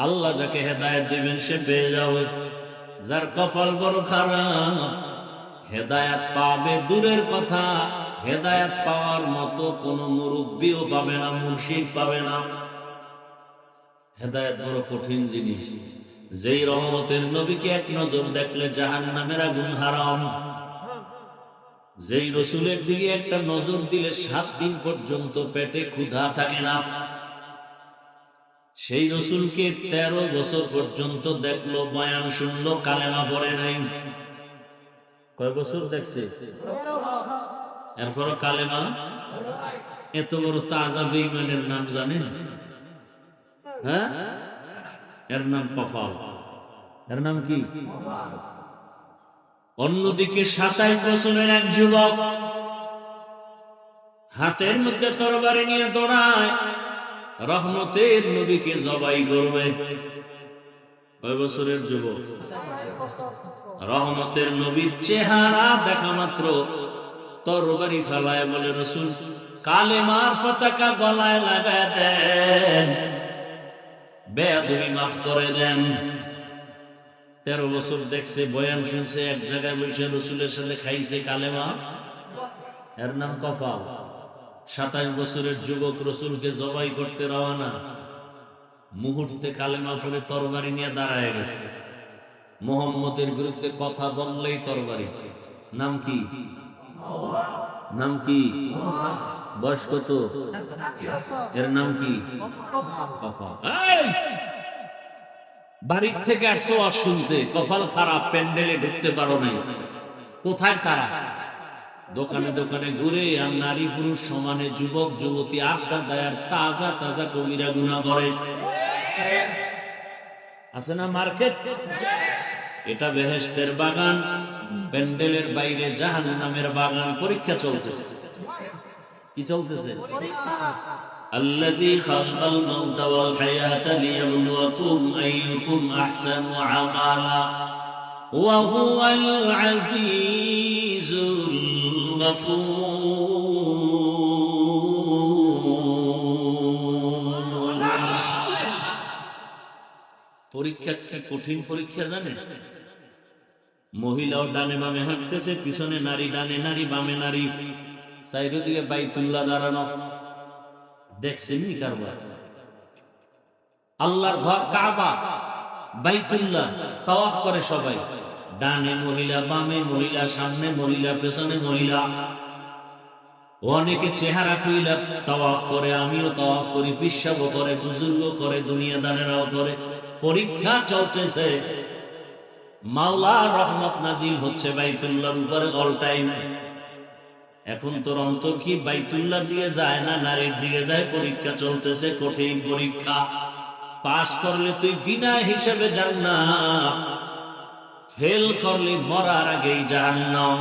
আল্লাহ যাকে হেদায়ত দিবেন, সে পেয়ে যাবে। যার কপাল বড় খারাপ, হেদায়াত পাবে দূরের কথা। হেদায়াত পাওয়ার মতো কোনো মুরব্বীও পাবে না, মুর্শিদ পাবে না। হেদায়াত বড় কঠিন জিনিস। যেই রহমতের নবীকে এক নজর দেখলে জাহান নামের আগুন হারাম। যেই রসুলের দিকে একটা নজর দিলে সাত দিন পর্যন্ত পেটে ক্ষুধা থাকে না। সেই রসুলকে তেরো বছর পর্যন্ত দেখল, বয়ান শুনলো, কালেমা পড়ে নাই। কয় বছর দেখছে? এরপরও কালেমা? এত বড় তাজা বেইমানের নাম জানেন? হ্যাঁ? এর নাম কপাল এর নাম কি? অন্যদিকে সাতাইশ বছরের এক যুবক হাতের মধ্যে তরবারি নিয়ে দৌড়ায়। রহমতের নবীকে জবাই করবে। কয় বছরের যুবক? রহমতের নবীর চেহারা দেখা মাত্র। তরবারি ফেলায় বলে, রসুল, কালেমার পতাকা গলায় লাগায় দেন। বেয়াদবি মাফ করে দেন। তেরো বছর দেখছে, বয়ান শুনছে, এক জায়গায় বসে রসুলের সাথে খাইছে কালেমা? এর নাম কফাল সাতাশ বছরের যুবক রসুলকে জবাই করতে রওনা। মুহূর্তে কালেমা পরে তরবারি নিয়ে দাঁড়ায় গেছে। মোহাম্মদের বিরুদ্ধে কথা বললেই তরবারি। নাম কি? নাম কি? বয়স কত? এর নাম কি? বাড়ির থেকে আসছো আর শুনতে। কপাল খারাপ, প্যান্ডেলে ঢুকতে পারো নাই। কোথায় তারা? দোকানে দোকানে ঘুরে আর নারী পুরুষ সমানে যুবক যুবতী আড্ডা দেয়ার তাজা তাজা কবিরা গুণা করে আছে না মার্কেট এটা বেহেস্তের বাগান প্যান্ডেলের বাইরে জাহান নামের বাগান পরীক্ষা চলতেছে কি চলতেছে الذي خلق الموت والحياة ليبلوكم أيكم أحسن عملا وهو العزيز الغفور পরীক্ষা কি কঠিন পরীক্ষা জানেন মহিলাও ডানে বামে হাঁটতেছে, পিছনে নারী, ডানে নারী, বামে নারী। চারিদিকে বাইতুল্লাহ দাঁড়ানো। দেখছেননি কারবার? আল্লাহর ঘর কাবা, বাইতুল্লাহ, তাওয়াফ করে সবাই। ডানে মহিলা, বামে মহিলা, সামনে মহিলা, পেছনে মহিলা। অনেকে চেহারা কইলা তাওয়াফ করে, আমিও তাওয়াফ করি পিসাবও করে বুজুর্গ করে দুনিয়াদারেরাও করে। পরীক্ষা চলতেছে। মাওলা রহমত নাজিল হচ্ছে বাইতুল্লাহর উপরে অল টাইম এখন তোর অন্তর কি বাইতুল্লাহ দিয়ে যায় না নারীর দিকে যায়? পরীক্ষা চলতেছে, কঠিন পরীক্ষা। পাশ করলে তুই বিনা হিসেবে যান না ফেল করলে, মরার আগেই জাহান্নাম।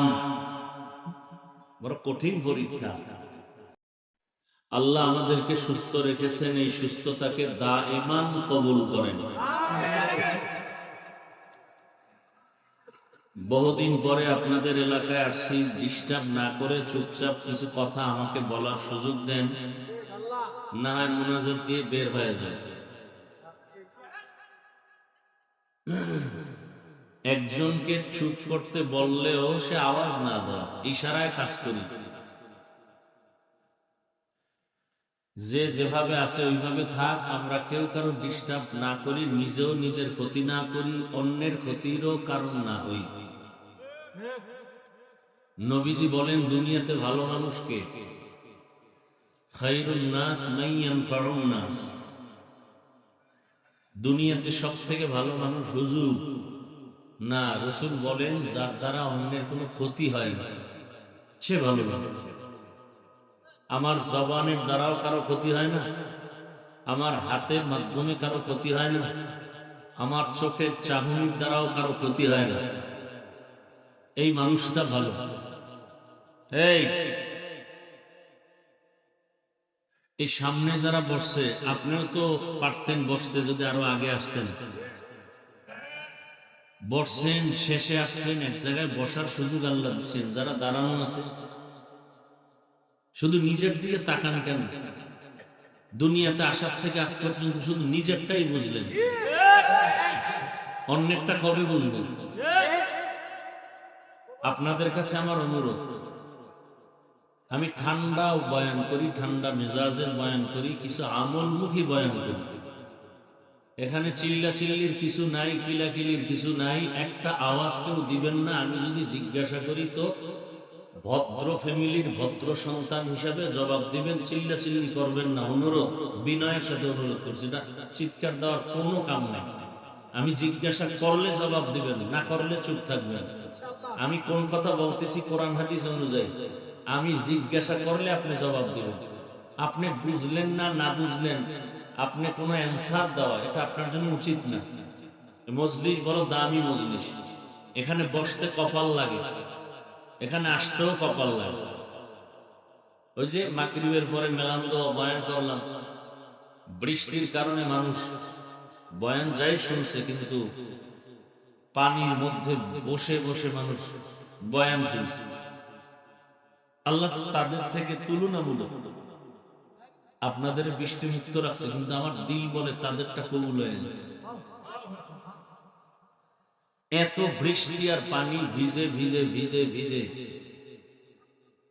বড় কঠিন পরীক্ষা। আল্লাহ আমাদেরকে সুস্থ রেখেছেন, এই সুস্থতাকে দা ইমান কবুল করেন। বহুদিন পরে আপনাদের এলাকায় আসছি ডিস্টার্ব না করে চুপচাপ কিছু কথা আমাকে বলার সুযোগ দেন। না হয় দিয়ে বের হয়ে যায় একজনকে চুপ করতে বললেও সে আওয়াজ না দেয়, ইশারায় কাজ করি। যে যেভাবে আছে ওইভাবে থাক, আমরা কেউ কারও ডিস্টার্ব না করি, নিজেও নিজের ক্ষতি না করি, অন্যের ক্ষতিরও কারণ না হই। নবীজি বলেন, দুনিয়াতে ভালো মানুষকে দুনিয়াতে সব থেকে ভালো মানুষ হুজুর। না, রসুল বলেন, যার দ্বারা অন্যের কোনো ক্ষতি হয় সে ভালো আমার জবানের দ্বারাও কারও ক্ষতি হয় না। আমার হাতের মাধ্যমে কারও ক্ষতি হয় না। আমার চোখের চাহনির দ্বারাও কারও ক্ষতি হয় না। এই মানুষটা ভালো। এই এই সামনে যারা বসছে, আপনিও তো পারতেন বসতে যদি আরও আগে আসতেন। বসছেন, শেষে আসছেন, এক জায়গায় বসার সুযোগ আল্লাহ দিচ্ছেন, যারা দাঁড়ানো আছে। শুধু নিজের দিকে তাকান কেন? দুনিয়াতে আসার থেকে আজ পর্যন্ত শুধু নিজেরটাই বুঝলেন। অন্যেরটা কবে বুঝবেন? আপনাদের কাছে আমার অনুরোধ, আমি ঠান্ডা বয়ান করি, ঠান্ডা মেজাজের বয়ান করি, কিছু আমলমুখী বয়ান করি। এখানে চিল্লা চিল্লির কিছু নাই কিলাকিলির কিছু নাই, একটা আওয়াজ কেউ দিবেন না, আমি যদি জিজ্ঞাসা করি তো ভদ্র ফ্যামিলির ভদ্র সন্তান হিসাবে জবাব দিবেন চিল্লা চিল্লি করবেন না, অনুরোধ, বিনয়ের সাথে অনুরোধ করছি না চিৎকার দেওয়ার কোনো কাম নাই। আমি জিজ্ঞাসা করলে জবাব দিবেন, না করলে চুপ থাকবেন। আমি কোন কথা বলতেছি কোরআন হাদিস অনুযায়ী? আমি জিজ্ঞাসা করলে আপনি জবাব দিবেন। আপনি বুঝলেন না না বুঝলেন? আপনি কোনো অ্যান্সার দেওয়া এটা আপনার জন্য উচিত না। মজলিস বড় দামি মজলিস। এখানে বসতে কপাল লাগে। এখানে আসতেও কপাল লাগে। ওই যে মাকরিবের পরে মেলান্দ বয়ান করলাম। বৃষ্টির কারণে মানুষ বয়ান যাই শুনছে, কিন্তু পানির মধ্যে বসে বসে মানুষ বয়ান শুনছে। আল্লাহ তাদের থেকে তুলনামূলক। আপনাদের বৃষ্টি মুক্ত রাখছে, কিন্তু আমার দিল বলে তাদেরটা কবুল হয়ে গেছে। এত বৃষ্টি আর পানি ভিজে ভিজে ভিজে ভিজে।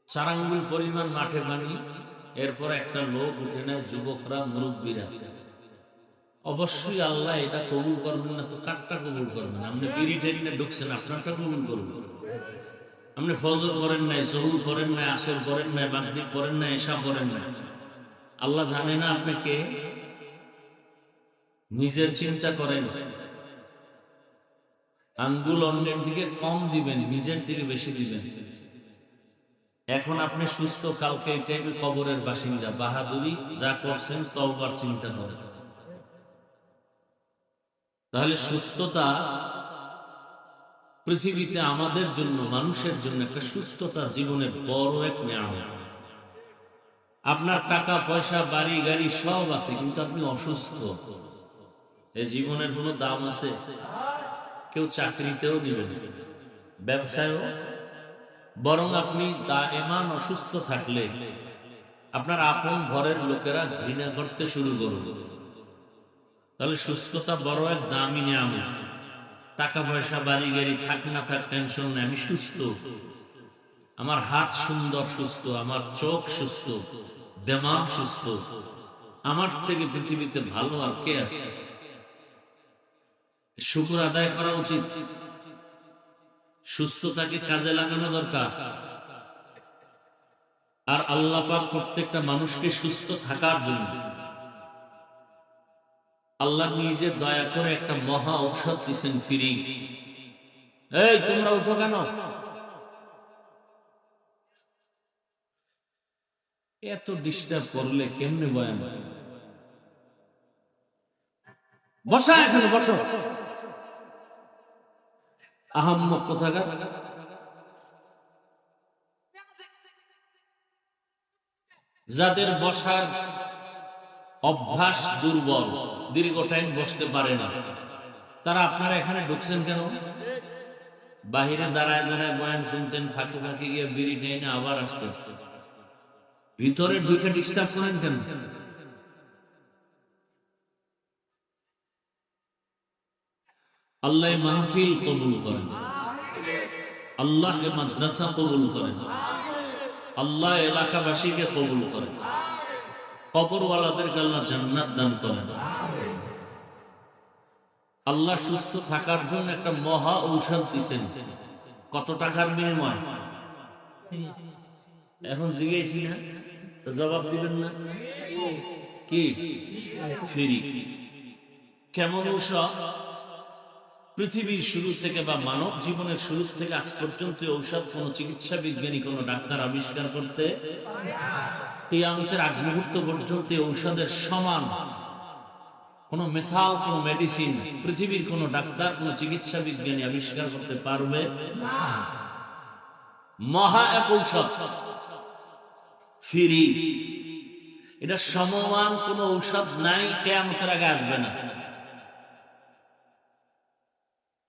চারাঙ্গুল পরিমাণ মাঠে পানি এরপর একটা লোক উঠে নেয়, যুবকরা, মুরব্বীরা। অবশ্যই আল্লাহ এটা কবুল করবেন না তো কারটা কবুল করবেন? আপনি বিড়ি টেরিনে ঢুকছেন, আপনারটা কবুল করবেন আপনি ফজর করেন নাই, জহুর করেন নাই, আসর করেন নাই, মাগরিব করেন নাই এসা করেন নাই। আল্লাহ জানে না আপনি কে। নিজের চিন্তা করেন। আঙ্গুল অন্যের দিকে কম দিবেন, নিজের দিকে বেশি দিবেন। এখন আপনি সুস্থ, কালকে এই কবরের বাসিন্দা। বাহাদুরি যা করছেন, তওবার চিন্তা করেন। তাহলে সুস্থতা পৃথিবীতে আমাদের জন্য, মানুষের জন্য একটা সুস্থতা জীবনের বড় এক নিয়ামত। আপনার টাকা, পয়সা, বাড়ি, গাড়ি সব আছে, কিন্তু আপনি অসুস্থ। এই জীবনের কোনো দাম আছে? কেউ চাকরিতেও দিবে না। ব্যবসায়ও। বরং আপনি দা এমান অসুস্থ থাকলে আপনার আপন ঘরের লোকেরা ঘৃণা করতে শুরু করবে। তাহলে সুস্থতা বড় এক দামি নিয়ামত। টাকা, পয়সা, বাড়ি, গাড়ি, থাক না থাক, টেনশন আমি সুস্থ। আমার হাত সুন্দর সুস্থ, আমার চোখ সুস্থ। দেমাগ সুস্থ। আমার থেকে পৃথিবীতে ভালো আর কে আছে? শুকুর আদায় করা উচিত। সুস্থতাকে কাজে লাগানো দরকার। আর আল্লাহ প্রত্যেকটা মানুষকে সুস্থ থাকার জন্য। আল্লাহ নিজে দয়া করে একটা মহা ঔষধ দিচ্ছেন ফিরি। এই, তোমরা উঠো কেন? এত ডিস্টার্ব করলে কেমনে বয়ান? বসা এখানে, বসো। আহাম্মক কোথাকার? যাদের বসার অভ্যাস দুর্বল, দীর্ঘ টাইম বসতে পারে না, তারা আপনারা এখানে ঢুকছেন কেন? বাহিরে দাঁড়ায় দাঁড়ায় বয়ান শুনতেন, ফাঁকে ফাঁকে গিয়ে বিড়ি টেনে আবার আসতেন। ভিতরে ঢুকে ডিস্টার্ব করেন কেন? আল্লাহ মাহফিল কবুল করেন। আল্লাহ মাদ্রাসা কবুল করেন। আল্লাহ এলাকাবাসীকে কবুল করেন। কবরওয়ালাদেরকে আল্লাহ জান্নাত দান করেন। আল্লাহ সুস্থ থাকার জন্য একটা মহা ঔষধ দিচ্ছেন কত টাকার বিনিময়? এখন জিজ্ঞেসি না? জবাব দিবেন না? কি? ফ্রি। কেমন ঔষধ? পৃথিবীর শুরু থেকে বা মানব জীবনের শুরু থেকে আজ পর্যন্ত ঔষধ কোন চিকিৎসা বিজ্ঞানী কোন ডাক্তার আবিষ্কার করতে মুহূর্ত পর্যন্ত ঔষধের সমান কোন মেসাল, কোন মেডিসিন পৃথিবীর কোন ডাক্তার, কোন চিকিৎসা বিজ্ঞানী আবিষ্কার করতে পারবে? মহা এক ঔষধ। ফিরি। এটা সমমান, কোন ঔষধ নাই, কেয়ামতের আগে আসবে না।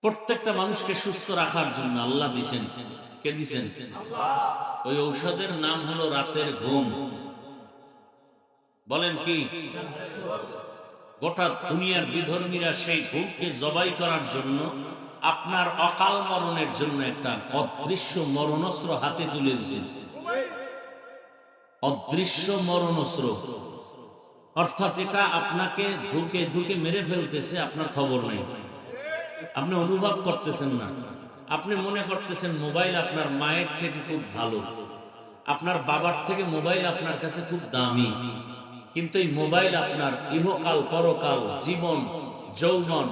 প্রত্যেকটা মানুষকে সুস্থ রাখার জন্য আল্লাহ দিছেন। কে দিছেন? ওই ঔষধের নাম হলো রাতের ঘুম। বলেন কি? গোটা দুনিয়ার বিধর্মীরা সেই ঘুমকে জবাই করার জন্য আপনার অকাল মরণের জন্য একটা অদৃশ্য মরণস্ত্র হাতে তুলে দিয়েছে। অদৃশ্য মরণস্ত্র অর্থাৎ এটা আপনাকে ধুকে ধুকে মেরে ফেলতেছে, আপনার খবর নেই। আপনি অনুভব করতেছেন না। আপনি মনে করতেছেন মোবাইল আপনার মায়ের থেকে খুব ভালো। আপনার বাবার থেকে মোবাইল আপনার কাছে খুব দামি। কিন্তু এই মোবাইল আপনার ইহকাল, পরকাল, জীবন, যৌবন,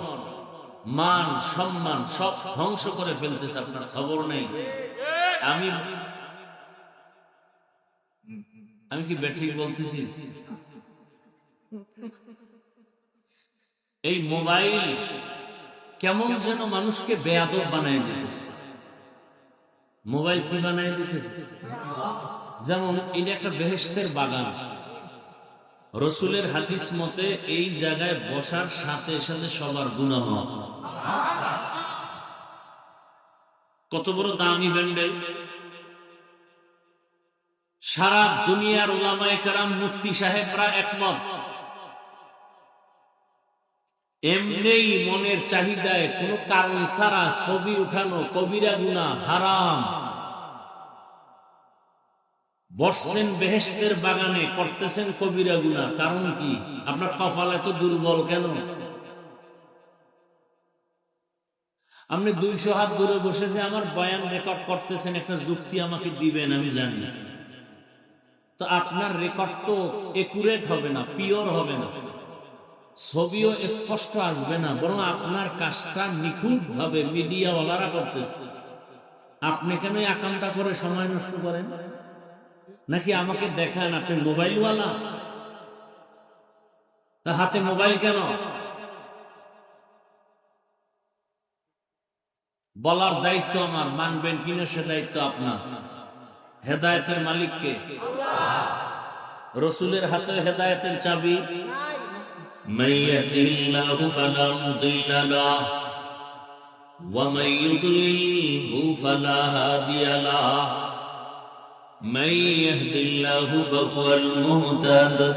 মান, সম্মান সব ধ্বংস করে ফেলতেছে, আপনার খবর নেই। আমি আমি কি ব্যাটারি বলতেছি? এই মোবাইল কেমন যেন মানুষকে বেয়াদব বানায় দিতেছে। মোবাইল কি বানায় দিতেছে? যেমন এটা একটা বেহেস্তের বাগান। রসুলের হাদিস মতে এই জায়গায় বসার সাথে সাথে সবার গুণাম কত বড় দামি ব্যান্ডেল। সারা দুনিয়ার ওলামায়ে কেরাম মুফতি সাহেবরা একমত। এমনি মনের চাহিদায় কোনো কারণ ছাড়া ছবি উঠানো কবিরা গুণা হারাম। বসছেন বেহেস্তের বাগানে, করতেছেন কবিরা গুণা কারণ কি? আপনার কপাল এত দুর্বল কেন? আপনি দুইশো হাত দূরে বসে যে আমার বয়ান রেকর্ড করতেছেন, একটা যুক্তি আমাকে দিবেন, আমি জানি। তো আপনার রেকর্ড তো একুরেট হবে না পিওর হবে না। ছবিও স্পষ্ট আসবে না, বরং আপনার কাজটা নিখুঁত ভাবে মিডিয়াওয়ালারা করতেছে। আপনি কেন আকামটা করে সময় নষ্ট করেন? নাকি আমাকে দেখান, আপনি মোবাইলওয়ালা? তা হাতে মোবাইল কেন? বলার দায়িত্ব আমার, মানবেন কিনা সে দায়িত্ব আপনার। হেদায়তের মালিককে। রসুলের হাতে হেদায়তের চাবি من يهد الله فلا مضل له ومن يضلله فلا هادي له من يهد الله فهو المهتد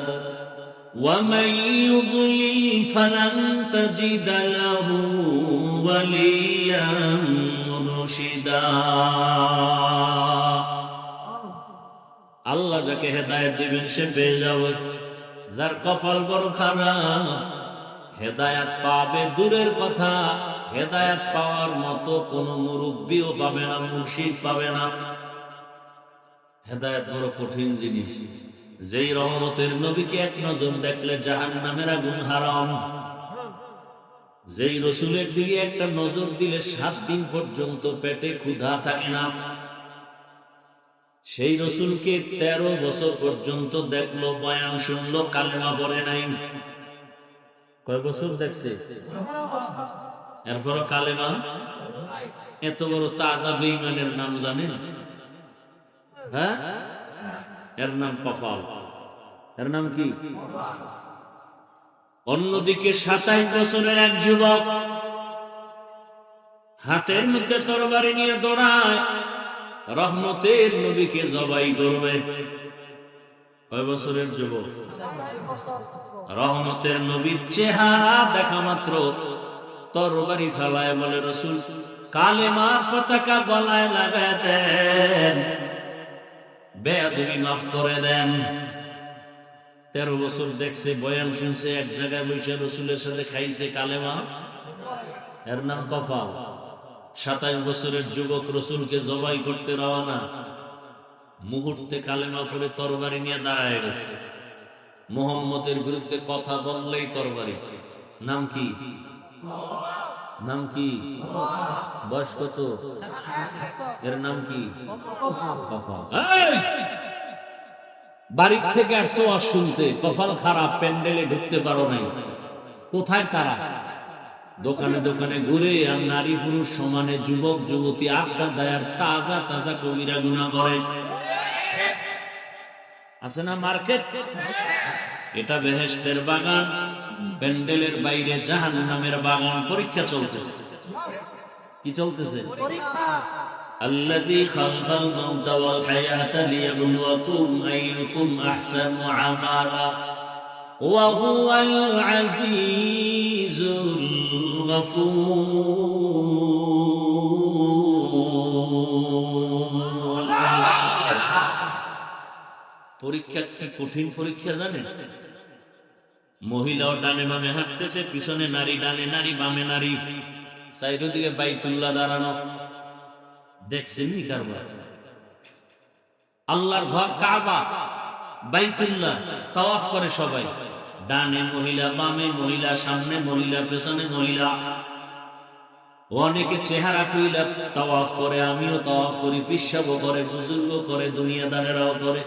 ومن يضلل فلن تجد له وليا مرشدا আল্লাহ যাকে হেদায়ত দিবেন, সে পেয়ে যাবে। যার কপাল বড় খারাপ, হেদায়াত পাবে দূরের কথা। হেদায়াত পাওয়ার মতো কোন মুরব্বীও পাবে না, মুর্শিদ পাবে না। হেদায়াত বড় কঠিন জিনিস। যেই রহমতের নবীকে এক নজর দেখলে জাহান নামের আগুন হারাম। যেই রসুলের দিকে একটা নজর দিলে সাত দিন পর্যন্ত পেটে ক্ষুধা থাকে না। সেই রসুলকে তেরো বছর পর্যন্ত দেখল, বয়ান শুনলো, কালেমা পড়ে নাই। কয় বছর দেখছে? এরপর কালেমা? এত বড় তাজা বেইমানের নাম জানেন হ্যাঁ? এর নাম কপাল। এর নাম কি? অন্যদিকে সাতাইশ বছরের এক যুবক হাতের মধ্যে তরবারি নিয়ে দৌড়ায়। রহমতের নবীকে জবাই করবে। কয় বছরের যুবক? রহমতের নবীর চেহারা দেখা মাত্র। তরবারি ফেলায় বলে, রসুল কালে কালেমার পতাকা গলায় লাগায় দেন। বেয়াদবি মাফ করে দেন। তেরো বছর দেখছে, বয়ান শুনছে, এক জায়গায় বসে রসুলের সাথে খাইছে কালেমা। এর নাম কফাল। সাতাশ বছরের যুবক রসুলকে জবাই করতে রওনা। মুহূর্তে কালেমা করে তরবারি নিয়ে দাঁড়ায় গেছে। মোহাম্মদের বিরুদ্ধে কথা বললেই তরবারি। নাম কি? নাম কি? বয়স কত? এর নাম কি! বাড়ির থেকে আসছো আর শুনতে। কপাল খারাপ, প্যান্ডেলে ঢুকতে পারো নাই। কোথায় তারা? দোকানে দোকানে ঘুরে আর নারী পুরুষ সমানে যুবক যুবতী আড্ডা দেয় আর তাজা তাজা কবিরা গুণা করে আছে না মার্কেট এটা বেহেস্তের বাগান প্যান্ডেলের বাইরে জাহান নামের বাগান পরীক্ষা চলতেছে কি চলতেছে الذي خلق الموت والحياة ليبلوكم أيكم أحسن عملا وهو العزيز الغفور পরীক্ষা কি কঠিন পরীক্ষা জানেন মহিলাও ডানে বামে হাঁটতেছে পিছনে নারী ডানে নারী বামে নারী সাইড দিকে বাইতুল্লাহ দাঁড়ানো দেখছেন নি কারবার আল্লাহর ঘর কাবা বাইতুল্লাহ তাওয়াফ করে সবাই ডানে মহিলা, বামে মহিলা, সামনে মহিলা, পেছনে মহিলা। অনেকে চেহারা কইলা তাওয়াফ করে, আমিও তাওয়াফ করি পিসাব করে, বুজুর্গ করে, দুনিয়াদারেরাও করে,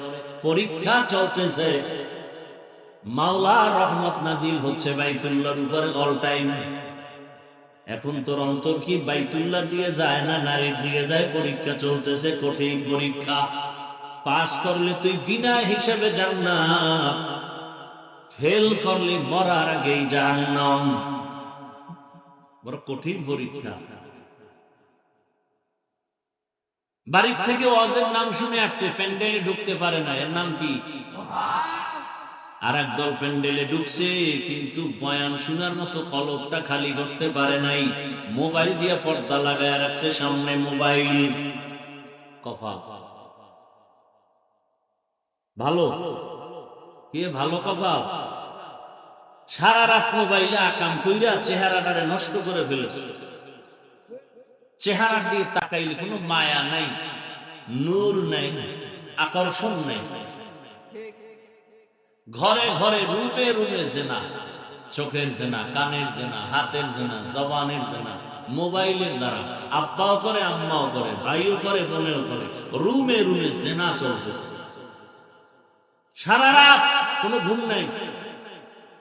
পরীক্ষা চলতেছে। মাওলা রহমত নাজিল হচ্ছে বাইতুল্লাহর উপরে অল টাইম এখন তোর অন্তর কি বাইতুল্লাহ দিয়ে যায় না নারীর দিকে যায়? পরীক্ষা চলতেছে, কঠিন পরীক্ষা। পাশ করলে তুই বিনা হিসেবে যান না ফেল করলে, মরার আগেই যান বড় কঠিন পরীক্ষা। বাড়ির থেকে অজের নাম শুনে আসছে, প্যান্ডেলে ঢুকতে পারে না, এর নাম কি? আর একদল প্যান্ডেলে ঢুকছে, কিন্তু বয়ান শোনার মতো কলকটা খালি করতে পারে নাই। মোবাইল দিয়ে পর্দা লাগায় রাখছে সামনে মোবাইল। কফা ভালো? কে ভালো কপাল? সারা রাত মোবাইলে আকাম কইরা চেহারাটারে নষ্ট করে ফেলেছে। চেহারার দিকে তাকাইলে কোনো মায়া নাই, নূর নাই, আকর্ষণ নাই। ঘরে ঘরে রুমে রুমে জেনা, চোখের জেনা, কানের জেনা, হাতের জেনা, জবানের জেনা, মোবাইলের দ্বারা। আব্বাও করে, আম্মাও করে, ভাইও করে, বোনেও করে, রুমে রুমে জেনা চলতেছে। সারা রাত কোনো ঘুম নাই।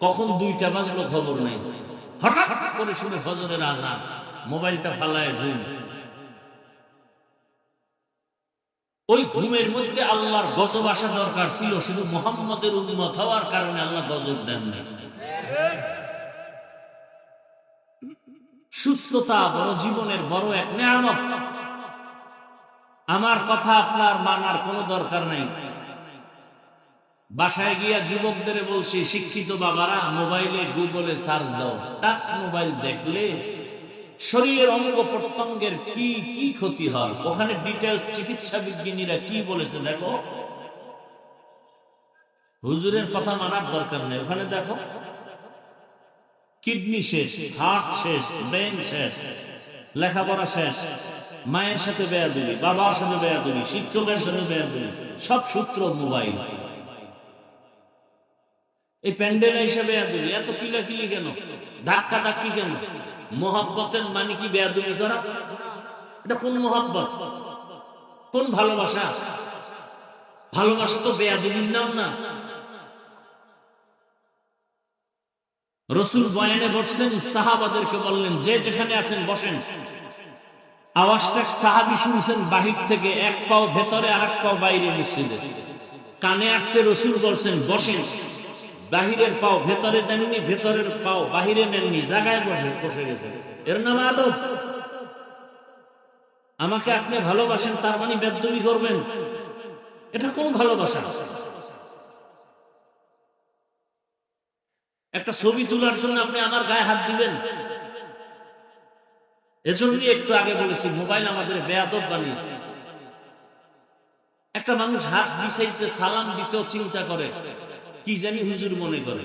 কখন দুইটা বাজলো খবর নাই। হঠাৎ করে শুনে ফজরের আজান মোবাইলটা ফালায় ঘুম। ওই ঘুমের মধ্যে আল্লাহর গজব আসা দরকার ছিল, শুধু মোহাম্মদের উন্মত হওয়ার কারণে আল্লাহ গজব দেন নাই। সুস্থতা বড় জীবনের বড় এক নেয়ামত। আমার কথা আপনার মানার কোনো দরকার নাই। বাসায় গিয়া যুবকদের বলছি, শিক্ষিত বাবারা, মোবাইলে গুগলে সার্চ দাও। টাচ মোবাইল দেখলে শরীরের অঙ্গ প্রত্যঙ্গের কি কি ক্ষতি হয়? ওখানে ডিটেলস চিকিৎসা বিজ্ঞানীরা কি বলেছে দেখো। হুজুরের কথা মানার দরকার নেই। ওখানে দেখো, কিডনি শেষ, হার্ট শেষ, ব্রেন শেষ, লেখাপড়া শেষ, মায়ের সাথে বেয়াদুলি বাবার সাথে বেয়াদুলি শিক্ষকের সাথে বেয়াদুলি সব সূত্র মোবাইল। এই প্যান্ডেল হিসেবে বেয়াদুলি এত কিলাকিলি কেন? ধাক্কা ধাক্কি কেন? মোহাব্বতের মানে কি বেয়াদুলি করা? এটা কোন মোহাব্বত? কোন ভালোবাসা? ভালোবাসা তো বেয়াদুলির নাম না। রসুল বয়ানে বসছেন সাহাবাদেরকে বললেন, যে যেখানে আছেন, বসেন। আওয়াজটা সাহাবি শুনছেন, বাহির থেকে এক পাও ভেতরে আর এক পাও বাইরে মসজিদে। কানে আসছে রসুল বলছেন, বসেন। বাহিরের পাও, ভেতরে নেননি, ভেতরের পাও, বাহিরে নেননি, জায়গায় বসে বসে গেছে। এর নাম আদব। আমাকে আপনি ভালোবাসেন, তার মানে বেদবি করবেন। এটা কোন ভালোবাসা একটা ছবি তোলার জন্য আপনি আমার গায়ে হাত দিবেন? এজন্যই একটু আগে বলেছি, মোবাইল আমাদের বেয়াদব বানিয়েছে। একটা মানুষ হাত বিছাইছে সালাম দিতেও চিন্তা করে। কি জানি হুজুর মনে করে।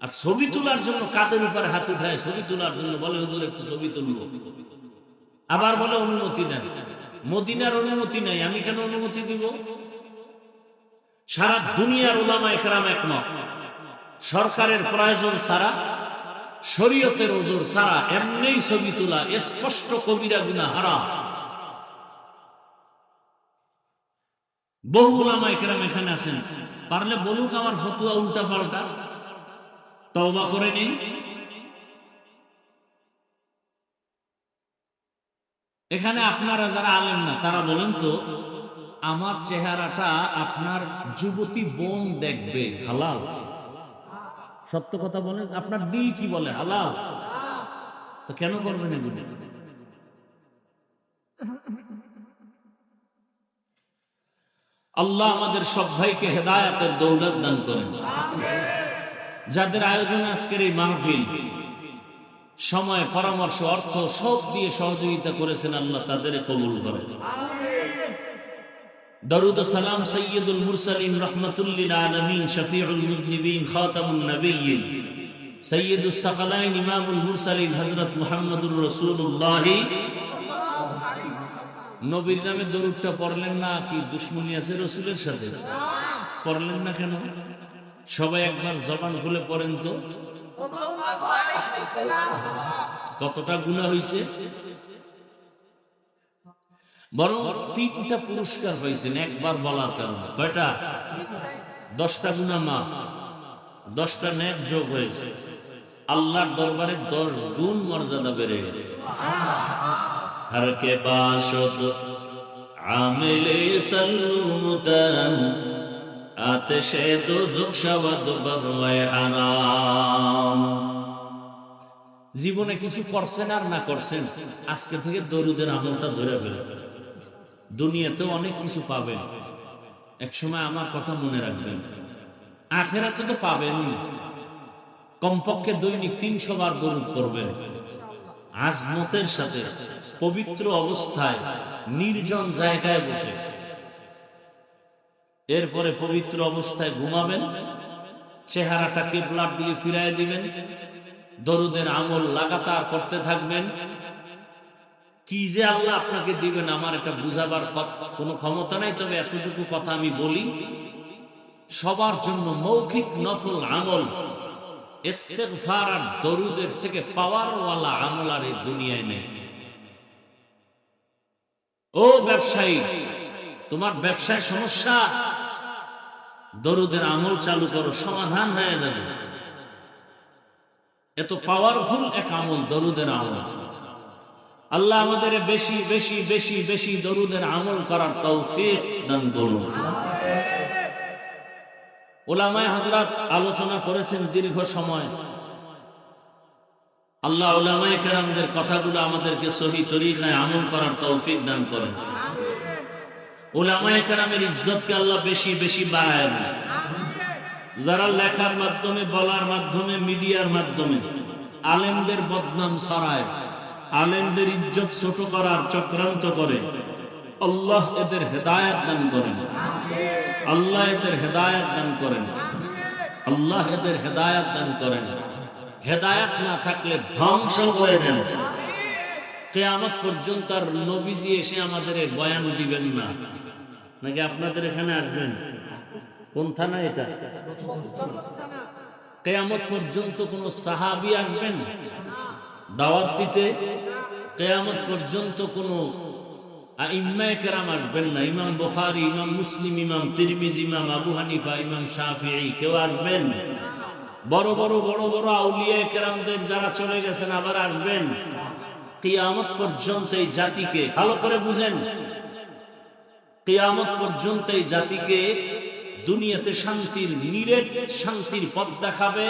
আর ছবি তোলার জন্য কাদের উপরে হাত উঠায়? ছবি তোলার জন্য বলে, হুজুর, একটু ছবি তুলব। আবার বলে, অনুমতি দেন মদিনার অনুমতি নাই, আমি কেন অনুমতি দিব? সারা দুনিয়ার ওলামা একরাম একমত। সরকারের প্রয়োজন ছাড়া, শরীয়তের ওজোর ছাড়া এমনি ছবি তোলা, স্পষ্ট কবিরা গুনা হারাম। বহু এখানে পারলে বলুক আমার উল্টা পাল্টা। এখানে আপনারা যারা আলেন না, তারা বলেন তো, আমার চেহারাটা আপনার যুবতী বোন দেখবে, হালাল। সত্য কথা বলেন, আপনার দিল কি বলে, হালাল? তো কেন করবেন এগুলো? আল্লাহ আমাদের সব ভাইকে হেদায়াতের দৌলত দান করেন। যাদের আয়োজনে আজকের এই মাহফিল, সময়, পরামর্শ, অর্থ সব দিয়ে সহযোগিতা করেছেন আল্লাহ তাদের কবুল করেন। দরুদ সালাম সৈয়দুল মুরসালিন রহমতুল্লিল আলমিন, শফিউল মুজনিবিন, খাতামুন নবিয়্যিন সৈয়দুস সাকালাইন ইমামুল মুরসালিন হযরত মুহাম্মদুর রাসূলুল্লাহ নবীর নামে দরুদটা পড়লেন না, কি দুশ্মনী আছে রসুলের সাথে? পড়লেন না কেন? সবাই একবার জবান খুলে পড়েন তো। কতটা গুণা হয়েছে বরং তিনটা পুরস্কার হয়েছেন একবার বলার কারণে। কয়টা? দশটা গুণা মা দশটা ন্যাক যোগ হয়েছে। আল্লাহর দরবারে দশ গুণ মর্যাদা বেড়ে গেছে। হর কে বাসদ আমিলে সল্লুমতান আতশে দুজুক শাওয়াদ বরওয়ায় হারাম জীবনে কিছু করছেন আর না করছেন, আজকে থেকে দরুদের আমলটা ধরে ফেলে। দুনিয়াতেও অনেক কিছু পাবেন। একসময় আমার কথা মনে রাখবেন। আখেরাতে তো পাবেন কমপক্ষে দৈনিক তিনশো বার দরুদ করবেন আজমতের সাথে। পবিত্র অবস্থায়, নির্জন জায়গায় বসে। এরপরে পবিত্র অবস্থায় ঘুমাবেন চেহারাটাকে ব্লাড দিয়ে ফিরাই দিবেন, দরুদের আমল লাগাতার করতে থাকবেন। কি যে আল্লাহ আপনাকে দিবেন আমার এটা বুঝাবার কোনো ক্ষমতা নাই, তবে এতটুকু কথা আমি বলি, সবার জন্য মৌখিক নফল আমল ইস্তেগফার আর দরুদের থেকে পাওয়ারওয়ালা আমল আর এই দুনিয়ায় নেই। ও ব্যবসায়ী, তোমার ব্যবসায় সমস্যা? দরুদের আমল চালু করো, সমাধান হয়ে যাবে। এত পাওয়ারফুল এক আমল, দরুদের আমল। আল্লাহ আমাদের বেশি বেশি বেশি বেশি দরুদের আমল করার তৌফিক দান করুন। ওলামায় হজরত আলোচনা করেছেন দীর্ঘ সময়। আল্লাহ কেরামদের কথাগুলো আমাদেরকে সহি তরিকায় আমল করার তৌফিক দান করেন। ওলামায় কেরামের ইজ্জতকে আল্লাহ বেশি বেশি বাড়ায় না যারা লেখার মাধ্যমে, বলার মাধ্যমে, মিডিয়ার মাধ্যমে আলেমদের বদনাম ছড়ায়, আলেমদের ইজ্জত ছোট করার চক্রান্ত করে, আল্লাহ এদের হেদায়াত দান করেন। আল্লাহ এদের হেদায়াত দান করেন। আল্লাহ এদের হেদায়াত দান করেন। হেদায়াত না থাকলে ধ্বংস হয়ে যান কেয়ামত পর্যন্ত আর নবীজি এসে আমাদের বয়ান দিবেন না। নাকি আপনাদের এখানে আসবেন? কোন থানা এটা? কেয়ামত পর্যন্ত কোন সাহাবি আসবেন? দাওয়াত দিতে? কেয়ামত পর্যন্ত কোন ইম্মায় কেরাম আসবেন না? ইমাম বুখারি, ইমাম মুসলিম, ইমাম তিরমিজ, ইমাম আবু হানিফা, ইমাম শাফিঈ, কেউ আসবেন? বড় বড় বড় বড় আউলিয়া কেরামদের যারা চলে গেছেন, আবার আসবেন। কিয়ামত পর্যন্ত এই জাতিকে, ভালো করে বুঝেন। কিয়ামত পর্যন্ত এই জাতিকে দুনিয়াতে শান্তির নিরেট শান্তির পথ দেখাবে,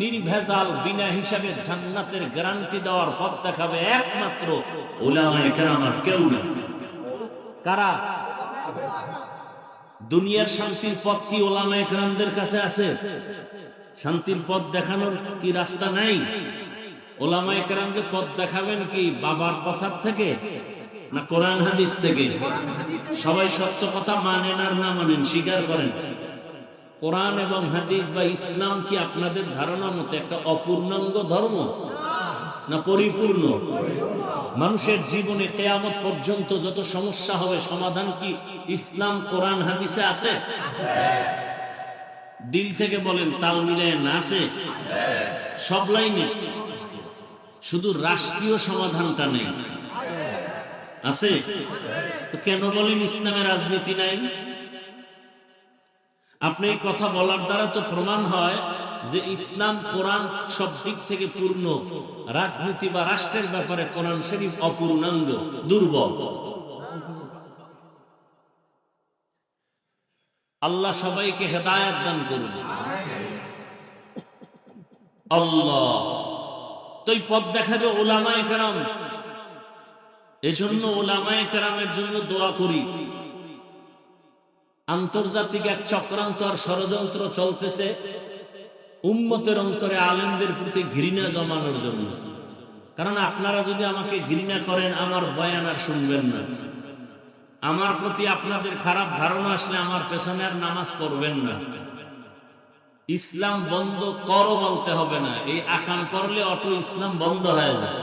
নির্ভেজাল বিনা হিসাবে জান্নাতের গ্যারান্টি দেওয়ার পথ দেখাবে একমাত্র ওলামায়ে কেরাম আর কেউ না। কারা? দুনিয়ার শান্তির পথ কি ওলামায়ে কেরামদের কাছে আছে? শান্তির পথ দেখানোর কি রাস্তা নাই? ওলামায়ে কেরাম যে পথ দেখাবেন কি বাবার কথার থেকে না কোরআন হাদিস থেকে? সবাই সত্য কথা মানেন আর না মানেন, স্বীকার করেন। কোরআন এবং হাদিস বা ইসলাম কি আপনাদের ধারণা মতো একটা অপূর্ণাঙ্গ ধর্ম? না পরিপূর্ণ? মানুষের জীবনে কেয়ামত পর্যন্ত যত সমস্যা হবে, সমাধান কি ইসলাম, কোরআন, হাদিসে আছে? দিল থেকে বলেন, তাল মিলায় না আছে সব লাইনে। শুধু রাষ্ট্রীয় সমাধানটা নেই। আছে? তো কেন বলেন ইসলামে রাজনীতি নাই? আপনি এই কথা বলার দ্বারা তো প্রমাণ হয় যে ইসলাম, কোরআন সব দিক থেকে পূর্ণ। রাজনীতি বা রাষ্ট্রের ব্যাপারে কোরআন শরীফ অপূর্ণাঙ্গ, দুর্বল। আল্লাহ সবাইকে হেদায়াত দান করুন আল্লাহ। তো এই পথ দেখাবে ওলামায়ে কেরাম। এজন্য ওলামায়ে কেরামের জন্য দোয়া করি। আন্তর্জাতিক এক চক্রান্ত আর ষড়যন্ত্র চলতেছে। উম্মতের অন্তরে আলেমদের প্রতি ঘৃণা জমানোর জন্য। কারণ আপনারা যদি আমাকে ঘৃণা করেন, আমার বয়ান আর শুনবেন না। আমার প্রতি আপনাদের খারাপ ধারণা আসলে আমার পেছনে আর নামাজ পড়বেন না। ইসলাম বন্ধ করো বলতে হবে না। এই আকাম করলে অটো ইসলাম বন্ধ হয়ে যায়।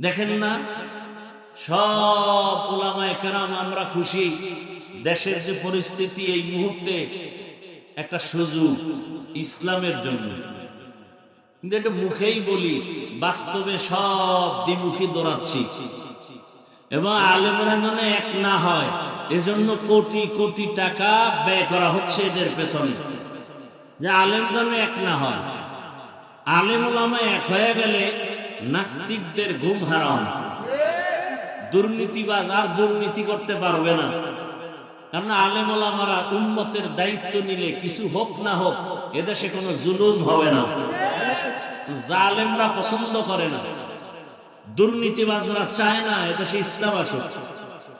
দেখেন না, সব ওলামায়ে কেরাম আমরা খুশি। দেশের যে পরিস্থিতি এই মুহূর্তে একটা সুযোগ ইসলামের জন্য। কিন্তু এটা মুখেই বলি, বাস্তবে সব দ্বিমুখী দৌড়াচ্ছি। এবং আলেমরা যেন এক না হয়, এজন্য কোটি কোটি টাকা ব্যয় করা হচ্ছে এদের পেছনে। যে আলেম যেন এক না হয়। আলেম ওলামা এক হয়ে গেলে নাস্তিকদের ঘুম হারাম দুর্নীতিবাজ আর দুর্নীতি করতে পারবে না। কারণ আলেম ওলামারা উম্মতের দায়িত্ব নিলে কিছু হোক না হোক, এদেশে কোনো জুলুম হবে না। জালেমরা পছন্দ করে না। দুর্নীতিবাজরা চায় না এদেশে ইসলাম আসুক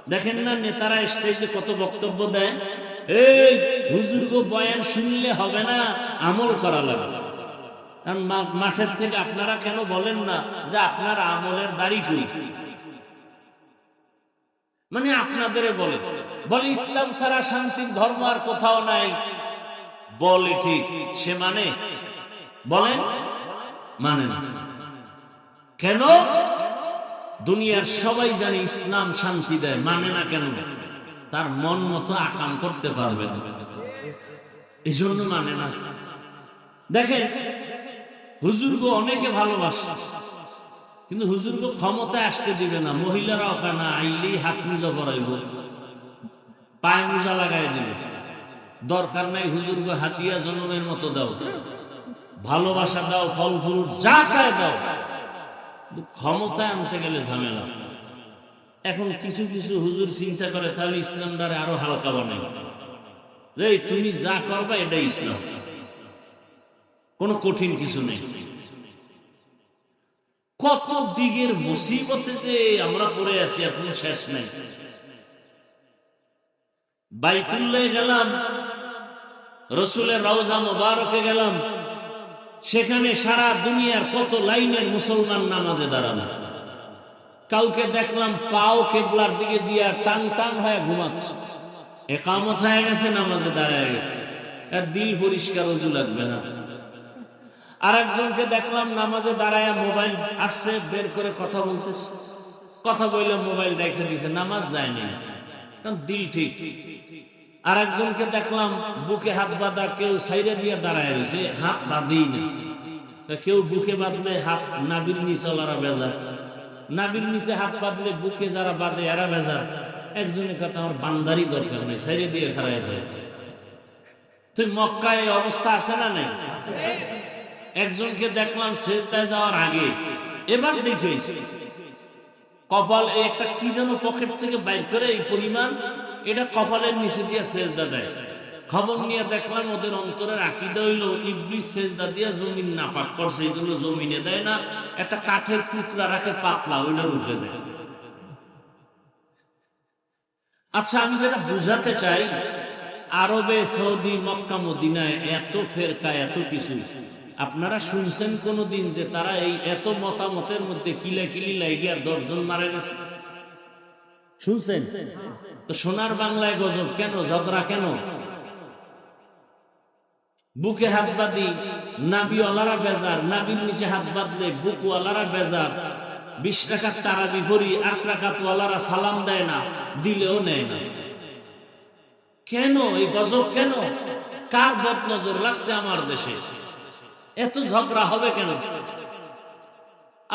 দেখেন না নেতারা স্টেজে কত বক্তব্য দেয়? এই হুজুর্গ বয়ান শুনলে হবে না, আমল করা লাগবে। মাঠের থেকে আপনারা কেন বলেন না যে আপনার আমলের দাড়ি কই? মানে আপনাদের বলে বলে ইসলাম ছাড়া শান্তির ধর্ম আর কোথাও নাই। বলে ঠিক, সে মানে? বলেন? মানে না। কেন? দুনিয়ার সবাই জানে ইসলাম শান্তি দেয় মানে না কেন? তার মন মতো আকাম করতে পারবে এই জন্য মানে না। দেখেন হুজুরগো অনেকে ভালোবাসে, কিন্তু হুজুরগো ক্ষমতায় আসতে দিবে না। মহিলারাও কেনা আইলেই হাত মুজা পরাইব, পায়ে মুজা লাগাই দিবে। দরকার নাই হুজুরগো হাতিয়া জনমের মতো দাও। ভালোবাসা দাও ফল ফুল যা চায় দাও। কিন্তু ক্ষমতায় আনতে গেলে ঝামেলা। এখন কিছু কিছু হুজুর চিন্তা করে, তাহলে ইসলাম দ্বারা আরও হালকা বানাই। যে তুমি যা করবা এটাই ইসলাম। কোনো কঠিন কিছু নেই। কত দিকের মুসিবতে যে আমরা পড়ে আছি, এখন শেষ নেই। বাইতুল্লাহ গেলাম, রসুলের রওজা মোবারকে গেলাম। সেখানে সারা দুনিয়ার কত লাইনের মুসলমান নামাজে দাঁড়ানো। কাউকে দেখলাম পাও কেবলার দিকে দিয়া টান টান হয়ে ঘুমাচ্ছে। একামত হয়ে গেছে, নামাজে দাঁড়ায় গেছে। আর দিল পরিষ্কার উজু লাগবে না। আর একজনকে দেখলাম নামাজে দাঁড়ায় মোবাইল আসছে, বের করে কথা বলতেছে। কথা বললে মোবাইল দেখে দিয়েছে, নামাজ যায়নি। কারণ দিল ঠিক। আর একজনকে দেখলাম বুকে হাত বাঁধা, কেউ সাইডে দিয়ে দাঁড়ায় রয়েছে, হাত বাঁধেই না। কেউ বুকে বাঁধলে হাত নাবির নিচে ওলারা বেজার। নাবির নিচে হাত বাঁধলে বুকে যারা বাঁধে, এরা বেজার। একজনের কথা আমার বান্দারই দরকার নেই, সাইডে দিয়ে খারাই দেয় তুই মক্কায় অবস্থা আছে না নাই? একজনকে দেখলাম শেষদায় যাওয়ার আগে, এবার দেখেছি কপাল একটা কি যেন পকেট থেকে বাইর করে এই পরিমাণ এটা কপালের নিচে দিয়ে সেজদা দেয়। খবর নিয়ে দেখলাম ওদের অন্তরের আকিদা হইল, ইবলিস সেজদা দিয়ে জমিন না পাক করছে এগুলো জমিনে দেয় না, একটা কাঠের টুকরা রাখে, পাতলা ওইটার উঠে দেয়। আচ্ছা আমি যেটা বুঝাতে চাই, আরবে, সৌদি, মক্কা, মদিনায় এত ফেরকা, এত কিছু। আপনারা শুনছেন কোনদিন যে তারা এই এত মতামতের মধ্যে কিলে কিলি লাগিয়া দশজন মারা গেছে? শুনছেন? তো সোনার বাংলায় গজব কেন? ঝগড়া কেন? বুকে হাত বাঁধি নাবিওয়ালারা বেজার, নাবির নিচে হাত বাঁধলে বুকওয়ালারা বেজার। বিশ টাকার তারা বিপরি, আট টাকা টাকাতওয়ালারা সালাম দেয় না, দিলেও নেয় না। কেন? এই গজব কেন? কার বদ নজর লাগছে আমার দেশে? এত ঝগড়া হবে কেন?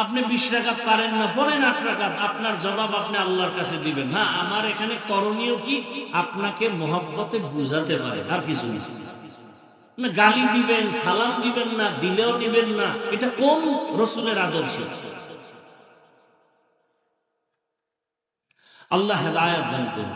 আপনি বিশ টাকা পারেন না পড়েন আট টাকা আপনার জবাব আপনি আল্লাহর কাছে দিবেন। হ্যাঁ আমার এখানে করণীয় কি? আপনাকে মহব্বতে বুঝাতে পারে, আর কিছু না। গালি দিবেন, সালাম দিবেন না, দিলেও দিবেন না, এটা কোন রসুলের আদর্শ? আল্লাহ হেদায়ত করুন।